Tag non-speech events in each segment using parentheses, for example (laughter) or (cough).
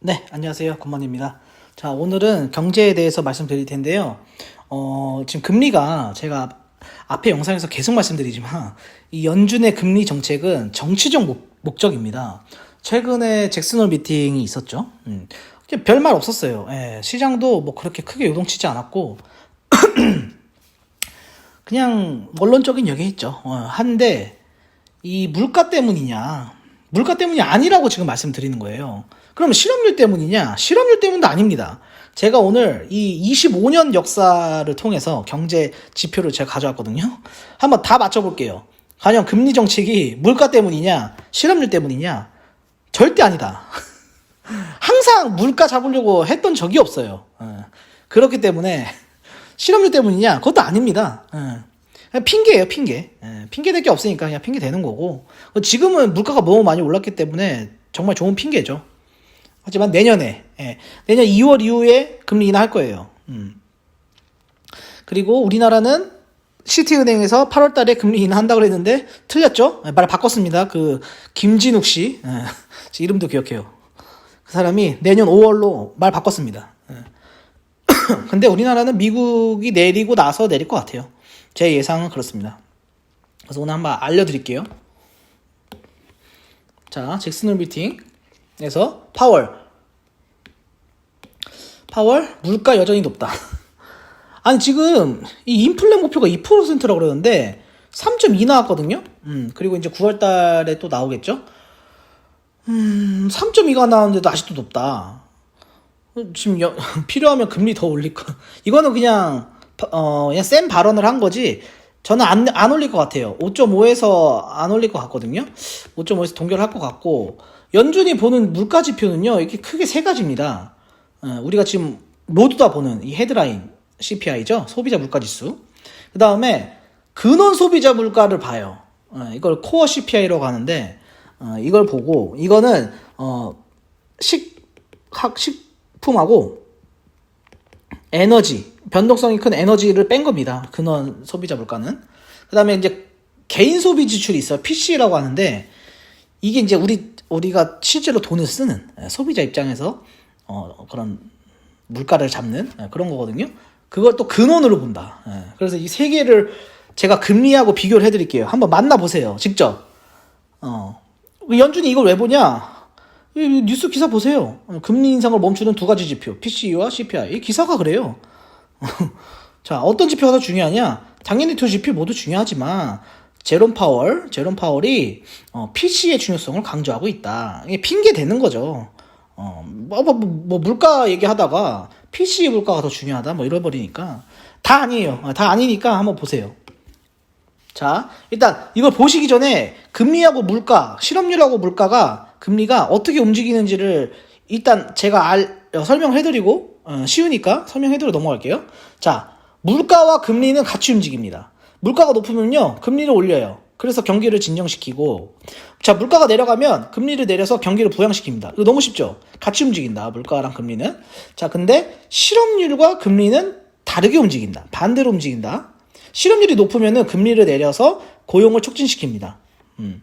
네, 안녕하세요. 굿만입니다. 자, 오늘은 경제에 대해서 말씀드릴 텐데요. 어, 지금 금리가 제가 앞에 영상에서 계속 말씀드리지만 이 연준의 금리 정책은 정치적 목, 목적입니다. 최근에 잭슨홀 미팅이 있었죠. 음, 별말 없었어요. 예, 시장도 뭐 그렇게 크게 요동치지 않았고 (clears throat) 그냥 원론적인 얘기했죠. 어, 한데 이 물가 때문이냐? 물가 때문이 아니라고 지금 말씀드리는 거예요. 그럼 실업률 때문이냐? 실업률 때문도 아닙니다. 제가 오늘 이 25년 역사를 통해서 경제 지표를 제가 가져왔거든요. 한번 다 맞춰볼게요. 과연 금리 정책이 물가 때문이냐? 실업률 때문이냐? 절대 아니다. (laughs) 항상 물가 잡으려고 했던 적이 없어요. 어. 그렇기 때문에 실업률 때문이냐? 그것도 아닙니다. 어. 그냥 핑계예요, 핑계. 예, 핑계 될 게 없으니까 그냥 핑계 되는 거고. 지금은 물가가 너무 많이 올랐기 때문에 정말 좋은 핑계죠. 하지만 내년에, 예, 내년 2월 이후에 금리 인하할 거예요. 음. 그리고 우리나라는 시티은행에서 8월 달에 금리 인하한다고 그랬는데 틀렸죠? 예, 말을 바꿨습니다. 그 김진욱 씨, 예, (laughs) 제 이름도 기억해요. 그 사람이 내년 5월로 말 바꿨습니다. 예. (coughs) 근데 우리나라는 미국이 내리고 나서 내릴 것 같아요. 제 예상은 그렇습니다. 그래서 오늘 한번 알려드릴게요. 자, 잭슨홀 미팅에서 파월. 파월, 물가 여전히 높다. (laughs) 아니, 지금 이 인플레 목표가 2%라고 그러는데 3.2 나왔거든요? 음, 그리고 이제 9월 달에 또 나오겠죠? 음, 3.2가 나왔는데도 아직도 높다. 지금 여, (laughs) 필요하면 금리 더 올릴 거. 이거는 그냥 어, 그냥 센 발언을 한 거지. 저는 안, 안 올릴 것 같아요. 5.5에서 안 올릴 것 같거든요. 5.5에서 동결할 것 같고, 연준이 보는 물가 지표는요, 이렇게 크게 세 가지입니다. 어, 우리가 지금 모두 다 보는 이 헤드라인 CPI죠. 소비자 물가 지수. 그 다음에 근원 소비자 물가를 봐요. 어, 이걸 코어 CPI라고 하는데, 어, 이걸 보고, 이거는, 어, 식, 학, 식품하고 에너지, 변동성이 큰 에너지를 뺀 겁니다. 근원 소비자 물가는. 그 다음에 이제 개인 소비 지출이 있어요. PC라고 하는데, 이게 이제 우리, 우리가 실제로 돈을 쓰는 소비자 입장에서, 어, 그런 물가를 잡는 그런 거거든요. 그걸 또 근원으로 본다. 예, 그래서 이 세 개를 제가 금리하고 비교를 해드릴게요. 한번 만나보세요. 직접. 어. 연준이 이걸 왜 보냐? 이 뉴스 기사 보세요. 금리 인상을 멈추는 두 가지 지표, PCE와 CPI. 이 기사가 그래요. (laughs) 자, 어떤 지표가 더 중요하냐? 당연히 두 지표 모두 중요하지만 제롬 파월, 제롬 파월이 어, PC의 중요성을 강조하고 있다. 이게 핑계 되는 거죠. 어, 뭐, 뭐, 뭐 물가 얘기하다가 PC 물가가 더 중요하다, 뭐 이래버리니까 다 아니에요. 어, 다 아니니까 한번 보세요. 자, 일단 이걸 보시기 전에 금리하고 물가, 실업률하고 물가가 금리가 어떻게 움직이는지를 일단 제가 알, 어, 설명해드리고 어, 쉬우니까 설명해드리고 넘어갈게요. 자, 물가와 금리는 같이 움직입니다. 물가가 높으면요, 금리를 올려요. 그래서 경기를 진정시키고, 자, 물가가 내려가면 금리를 내려서 경기를 부양시킵니다. 이거 너무 쉽죠? 같이 움직인다, 물가랑 금리는. 자, 근데 실업률과 금리는 다르게 움직인다. 반대로 움직인다. 실업률이 높으면은 금리를 내려서 고용을 촉진시킵니다. 음.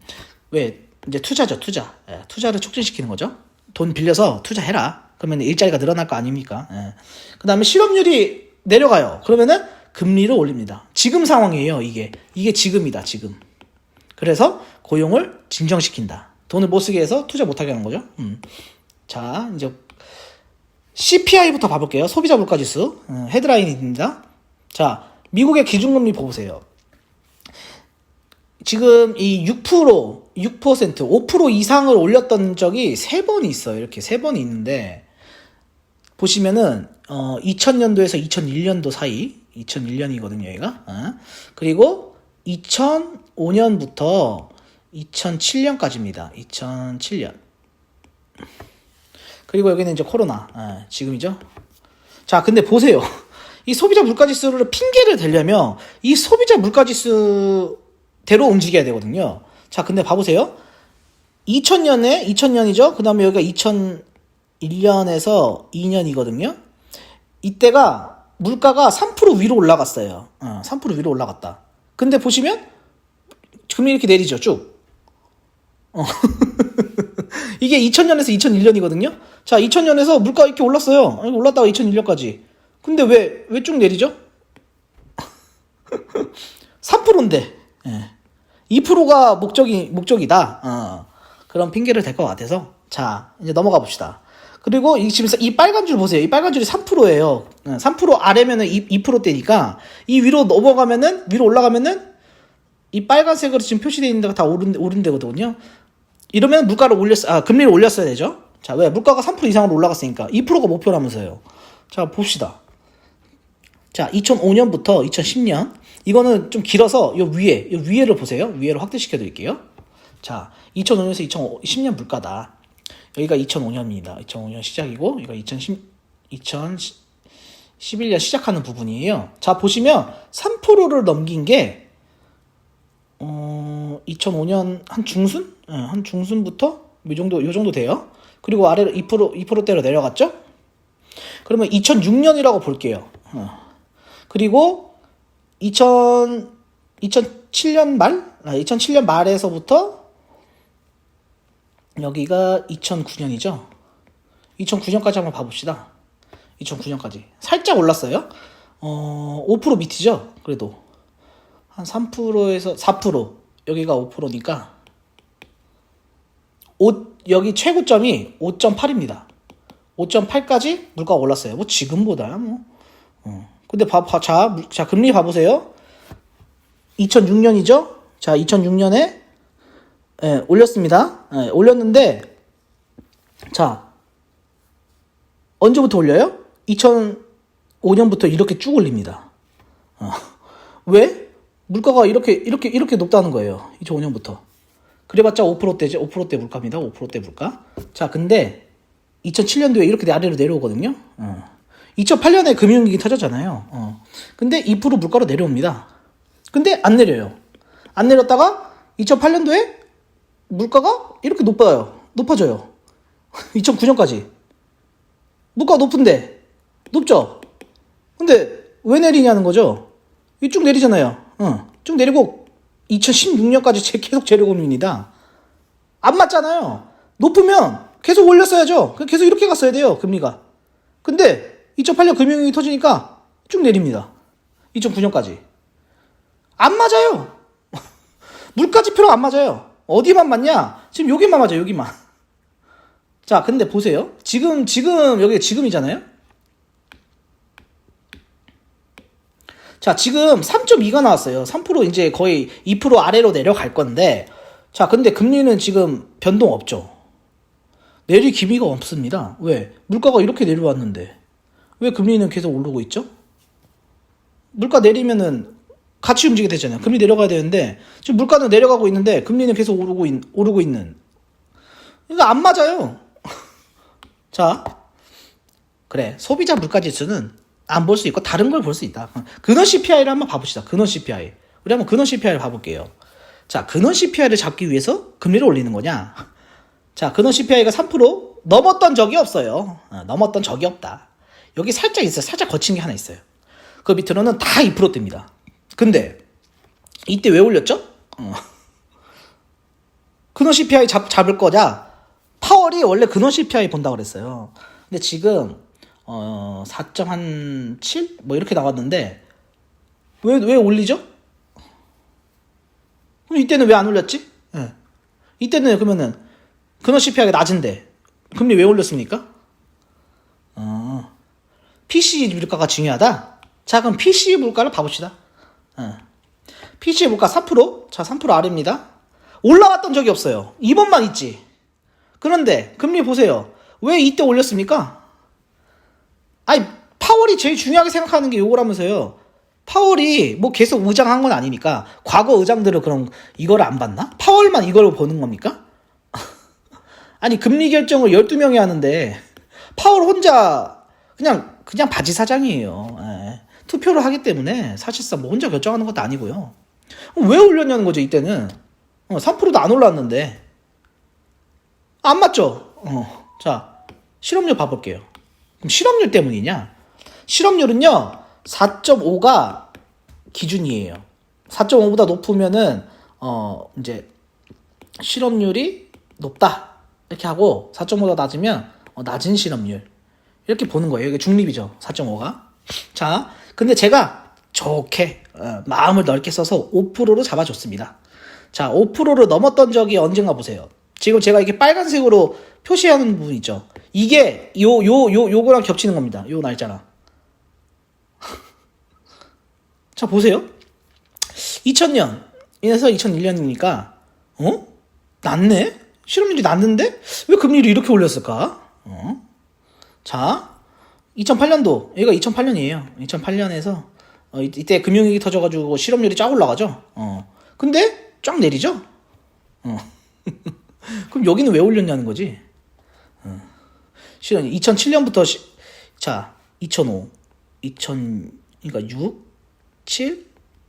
왜? 이제 투자죠, 투자. 예, 투자를 촉진시키는 거죠. 돈 빌려서 투자해라. 그러면 일자리가 늘어날 거 아닙니까? 예. 그 다음에 실업률이 내려가요. 그러면은 금리를 올립니다. 지금 상황이에요, 이게. 이게 지금이다, 지금. 그래서 고용을 진정시킨다. 돈을 못 쓰게 해서 투자 못하게 하는 거죠. 음. 자, 이제 CPI부터 봐볼게요. 소비자 물가 지수. 음, 헤드라인입니다. 자, 미국의 기준금리 보세요. 지금 이 6%, 6%, 5% 이상을 올렸던 적이 세 번이 있어요. 이렇게 세 번이 있는데, 보시면은, 어, 2000년도에서 2001년도 사이, 2001년이거든요, 얘가. 어? 그리고 2005년부터 2007년까지입니다. 2007년. 그리고 여기는 이제 코로나, 어, 지금이죠. 자, 근데 보세요. (laughs) 이 소비자 물가지수를 핑계를 대려면 이 소비자 물가지수대로 움직여야 되거든요. 자, 근데 봐보세요. 2000년에 2000년이죠. 그 다음에 여기가 2001년에서 2년이거든요. 이때가 물가가 3% 위로 올라갔어요. 어, 3% 위로 올라갔다. 근데 보시면 금리 이렇게 내리죠, 쭉. 어. (laughs) 이게 2000년에서 2001년이거든요. 자, 2000년에서 물가 이렇게 올랐어요. 올랐다가 2001년까지. 근데 왜 왜 쭉 내리죠? (laughs) 3%인데. 예. 2%가 목적이 목적이다. 어. 그런 핑계를 댈 것 같아서 자 이제 넘어가 봅시다. 그리고 이 지금 이 빨간 줄 보세요. 이 빨간 줄이 3%예요. 3% 아래면은 2, 2%대니까 이 위로 넘어가면은 위로 올라가면은 이 빨간색으로 지금 표시되어 있는 데가 다 오른 오른 데거든요. 이러면 물가를 올렸 아 금리를 올렸어야 되죠. 자 왜 물가가 3% 이상으로 올라갔으니까 2%가 목표라면서요. 자 봅시다. 자 2005년부터 2010년 이거는 좀 길어서 요 위에 요 위에를 보세요. 위에를 확대시켜 드릴게요. 자 2005년에서 2010년 물가다. 여기가 2005년입니다. 2005년 시작이고 여기가 2010 2011년 시작하는 부분이에요. 자 보시면 3%를 넘긴 게 어, 2005년 한 중순? 예, 한 중순부터 이 정도 요 정도 돼요. 그리고 아래로 2% 2%대로 내려갔죠? 그러면 2006년이라고 볼게요. 어. 그리고 2000 2007년 말? 아, 2007년 말에서부터 여기가 2009년이죠. 2009년까지 한번 봐봅시다. 2009년까지 살짝 올랐어요. 어, 5% 밑이죠. 그래도 한 3%에서 4% 여기가 5%니까 5, 여기 최고점이 5.8입니다. 5.8까지 물가가 올랐어요. 뭐 지금보다야 뭐. 어. 근데 봐, 봐, 자, 물- 자 금리 봐보세요. 2006년이죠. 자 2006년에 예, 올렸습니다. 예, 올렸는데 자 언제부터 올려요? 2005년부터 이렇게 쭉 올립니다. 어. 왜? 물가가 이렇게 이렇게 이렇게 높다는 거예요. 2005년부터. 그래봤자 5%대지 5%대 물가입니다. 5%대 물가. 자, 근데 2007년도에 이렇게 아래로 내려오거든요. 어. 2008년에 금융위기 터졌잖아요. 어. 근데 2% 물가로 내려옵니다. 근데 안 내려요. 안 내렸다가 2008년도에 물가가 이렇게 높아요. 높아져요. (laughs) 2009년까지. 물가 높은데 높죠. 근데 왜 내리냐는 거죠. 이쭉 내리잖아요. 어, 쭉 내리고 2016년까지 계속 재료금리입니다. 안 맞잖아요. 높으면 계속 올렸어야죠. 계속 이렇게 갔어야 돼요. 금리가. 근데 2008년 금융위기 터지니까 쭉 내립니다. 2009년까지. 안 맞아요. (laughs) 물가 지표랑 안 맞아요. 어디만 맞냐? 지금 여기만 맞아요. 여기만. (laughs) 자, 근데 보세요. 지금 지금 여기 지금이잖아요. 자, 지금 3.2가 나왔어요. 3% 이제 거의 2% 아래로 내려갈 건데, 자, 근데 금리는 지금 변동 없죠. 내릴 기미가 없습니다. 왜? 물가가 이렇게 내려왔는데, 왜 금리는 계속 오르고 있죠? 물가 내리면은 같이 움직이게 되잖아요. 금리 내려가야 되는데, 지금 물가는 내려가고 있는데, 금리는 계속 오르고, 있, 오르고 있는. 이거 안 맞아요. (laughs) 자, 그래. 소비자 물가 지수는 안 볼 수 있고 다른 걸 볼 수 있다. 근원 CPI를 한번 봐봅시다. 근원 CPI. 우리 한번 근원 CPI를 봐볼게요. 자, 근원 CPI를 잡기 위해서 금리를 올리는 거냐? 자, 근원 CPI가 3% 넘었던 적이 없어요. 어, 넘었던 적이 없다. 여기 살짝 있어요. 살짝 거친 게 하나 있어요. 그 밑으로는 다 2%대입니다. 근데 이때 왜 올렸죠? 어. 근원 CPI 잡, 잡을 거냐? 파월이 원래 근원 CPI 본다 그랬어요. 근데 지금 어, 4.7? 뭐 이렇게 나왔는데 왜, 왜 올리죠? 그럼 이때는 왜 안 올렸지? 예. 이때는 그러면은 근원 CPI가 낮은데 금리 왜 올렸습니까? 어, PC 물가가 중요하다? 자, 그럼 PC 물가를 봐봅시다. 예. PC 물가 3%? 자, 3% 아래입니다. 올라갔던 적이 없어요. 이번만 있지. 그런데 금리 보세요. 왜 이때 올렸습니까? 아니 파월이 제일 중요하게 생각하는 게 요거라면서요. 파월이 뭐 계속 의장한 건 아니니까 과거 의장들은 그럼 이걸 안 봤나? 파월만 이걸 보는 겁니까? (laughs) 아니 금리 결정을 12명이 하는데 파월 혼자 그냥 그냥 바지 사장이에요. 예. 투표를 하기 때문에 사실상 뭐 혼자 결정하는 것도 아니고요. 왜 올렸냐는 거죠 이때는 어, 3%도 안 올랐는데 안 맞죠? 어. 자, 실업률 봐볼게요. 그럼 실업률 때문이냐? 실업률은요, 4.5가 기준이에요. 4.5보다 높으면은, 어, 이제, 실업률이 높다. 이렇게 하고 4.5가 낮으면 어, 낮은 실업률 이렇게 보는 거예요. 이게 중립이죠. 4.5가. 자, 근데 제가 좋게 어, 마음을 넓게 써서 5%로 잡아줬습니다. 자, 5%를 넘었던 적이 언젠가 보세요. 지금 제가 이게 빨간색으로 표시하는 부분 있죠. 이게 요 요 요 요 거랑 겹치는 겁니다. 요 날짜랑. (laughs) 자, 보세요. 2000년에서 2001년이니까 어? 낮네? 실업률이 낮는데 왜 금리를 이렇게 올렸을까? 어? 자, 2008년도 얘가 2008년이에요. 2008년에서 어, 이- 이때 금융위기 터져가지고 실업률이 쫙 올라가죠. 어. 근데 쫙 내리죠. 어. (laughs) 그럼 여기는 왜 올렸냐는 거지. 어. 실은 2007년부터 시, 자 2005, 2000 그러니까 6, 7,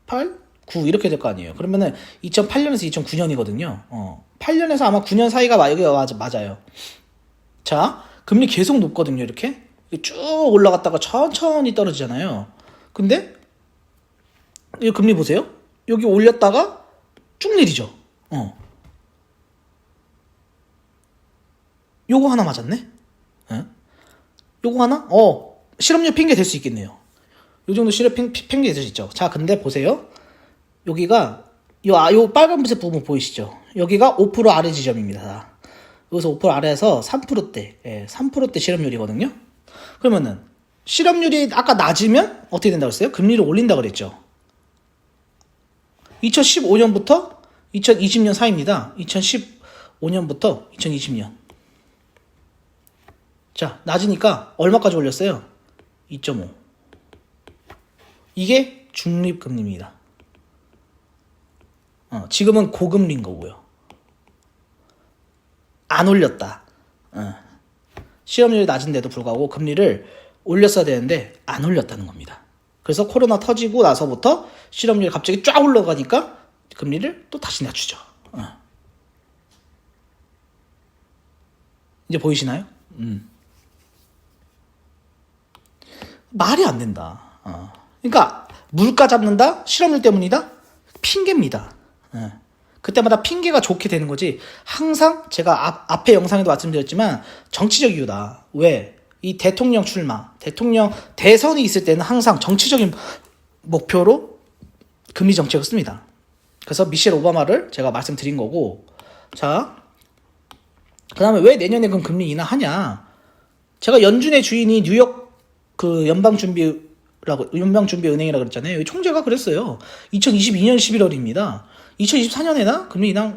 8, 9 이렇게 될 거 아니에요. 그러면은 2008년에서 2009년이거든요. 어. 8년에서 아마 9년 사이가 마- 여기가 맞- 맞아요. 자, 금리 계속 높거든요, 이렇게. 쭉 올라갔다가 천천히 떨어지잖아요. 근데, 이 금리 보세요. 여기 올렸다가 쭉 내리죠. 어. 요거 하나 맞았네? 예? 요거 하나? 어, 실업률 핑계 될 수 있겠네요. 요 정도 실업 핑, 핑계 될 수 있죠. 자, 근데 보세요. 여기가, 요, 아, 요 빨간색 부분 보이시죠? 여기가 5% 아래 지점입니다. 여기서 5% 아래에서 3%대, 예, 3%대 실업률이거든요. 그러면은 실업률이 아까 낮으면 어떻게 된다고 했어요? 금리를 올린다 그랬죠. 2015년부터 2020년 사이입니다. 2015년부터 2020년. 자, 낮으니까 얼마까지 올렸어요? 2.5. 이게 중립금리입니다. 어, 지금은 고금리인 거고요. 안 올렸다. 어. 시험률이 낮은데도 불구하고 금리를 올렸어야 되는데 안 올렸다는 겁니다. 그래서 코로나 터지고 나서부터 실업률이 갑자기 쫙 올라가니까 금리를 또 다시 낮추죠. 어. 이제 보이시나요? 음. 말이 안 된다. 어. 그러니까 물가 잡는다? 실업률 때문이다? 핑계입니다. 예. 그때마다 핑계가 좋게 되는 거지. 항상 제가 앞, 앞에 영상에도 말씀드렸지만 정치적 이유다. 왜? 이 대통령 출마, 대통령 대선이 있을 때는 항상 정치적인 목표로 금리 정책을 씁니다. 그래서 미셸 오바마를 제가 말씀드린 거고, 자, 그 다음에 왜 내년에 그럼 금리 인하하냐? 제가 연준의 주인이 뉴욕 그 연방준비라고 연방준비은행이라 그랬잖아요. 이 총재가 그랬어요. 2022년 11월입니다. 2024년에나 금리 인하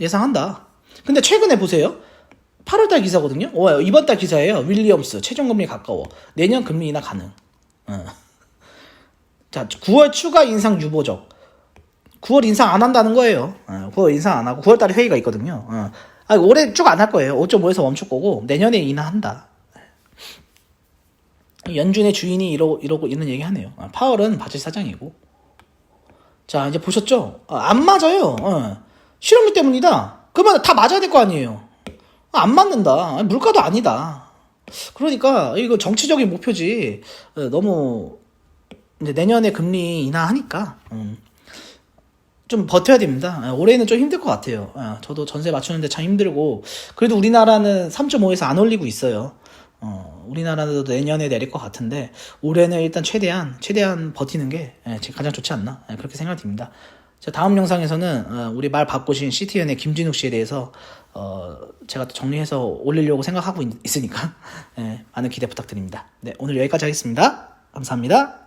예상한다. 근데 최근에 보세요. 8월달 기사거든요. 어, 이번 달 기사예요. 윌리엄스 최종 금리 가까워. 내년 금리 인하 가능. 어. 자, 9월 추가 인상 유보적. 9월 인상 안 한다는 거예요. 어, 9월 인상 안 하고 9월 달에 회의가 있거든요. 어. 아니, 올해 쭉 안 할 거예요. 5.5에서 멈출 거고 내년에 인하한다. 연준의 주인이 이러, 이러고 있는 얘기 하네요. 아, 파월은 바질 사장이고. 자, 이제 보셨죠? 아, 안 맞아요. 어. 실업률 때문이다. 그러면 다 맞아야 될 거 아니에요. 아, 안 맞는다. 아니, 물가도 아니다. 그러니까 이거 정치적인 목표지. 어, 너무 이제 내년에 금리 인하하니까 음, 좀 버텨야 됩니다. 아, 올해는 좀 힘들 것 같아요. 아, 저도 전세 맞추는데 참 힘들고 그래도 우리나라는 3.5에서 안 올리고 있어요. 어, 우리나라도 내년에 내릴 것 같은데 올해는 일단 최대한 최대한 버티는 게 예, 가장 좋지 않나 예, 그렇게 생각이 듭니다. 자, 다음 영상에서는 어, 우리 말 바꾸신 CTN의 김진욱 씨에 대해서 어, 제가 또 정리해서 올리려고 생각하고 있, 으니까 (laughs) 예, 많은 기대 부탁드립니다. 네, 오늘 여기까지 하겠습니다. 감사합니다.